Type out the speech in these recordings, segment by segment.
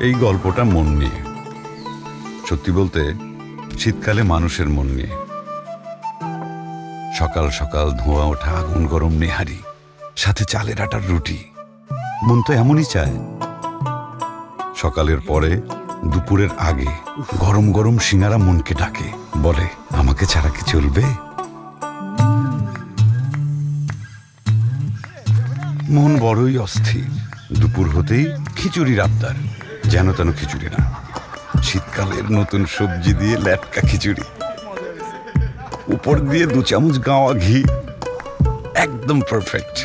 এই গল্পটা মন নিয়ে। সত্যি বলতে, শীতকালে মানুষের মন নিয়ে। সকাল সকাল ধোঁয়া ওঠা, আগুন গরম, নেহারি, সাথে চালের আটার রুটি। মন তো এমনই চায়। সকালের পরে, দুপুরের আগে, গরম গরম সিঙ্গারা মনকে ডাকে, বলে, আমাকে ছাড়া কি চলবে? মন বড়ই অস্থির। দুপুর হতেই খিচুড়ির আবদার। যেন তেন খিচুড়ি না। শীতকালের নতুন সবজি দিয়ে ল্যাটকা খিচুড়ি। উপর দিয়ে দু চামচ গাওয়া ঘি। একদম পারফেক্ট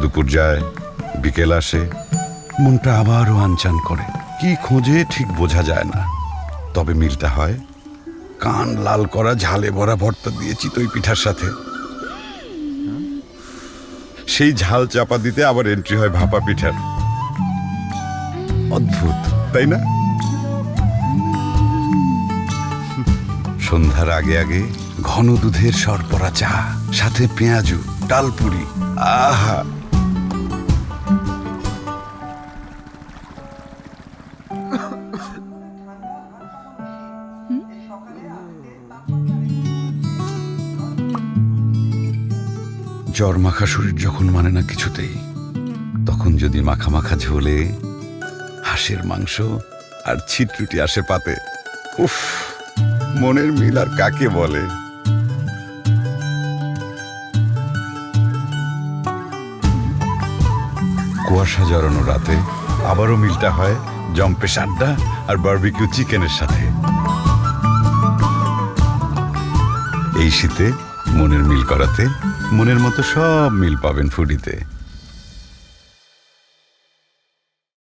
দুপুর যায়, বিকেল আসে, মনটা আবারও আনচান করে। কি খোঁজে ঠিক বোঝা যায় না। তবে মিলটা হয়, কান লাল করা, ঝালে ভরা ভর্তা দিয়ে চিতই পিঠার সাথে। সেই ঝাল চাপা দিতে আবার এন্ট্রি হয় ভাপা পিঠার। অদ্ভুত, তাই না? সন্ধ্যার আগে আগে ঘন দুধের সরপরা চা, সাথে পেঁয়াজু, ডালপুরি, আহা! জ্বর মাখা শরীর যখন মানে না কিছুতেই, তখন যদি মাখা মাখা ঝোলে হাঁসের মাংস আর ছিটরুটি আসে পাতে উফ, মনের মিল আর কাকে বলে? কুয়াশা জড়ানো রাতে আবারও মিলটা হয় জম্পে আড্ডা আর বার্বিকিউ চিকেনের সাথে। এই শীতে মনের মিল করাতে মনের মতো সব মিল পাবেন ফুডিতে।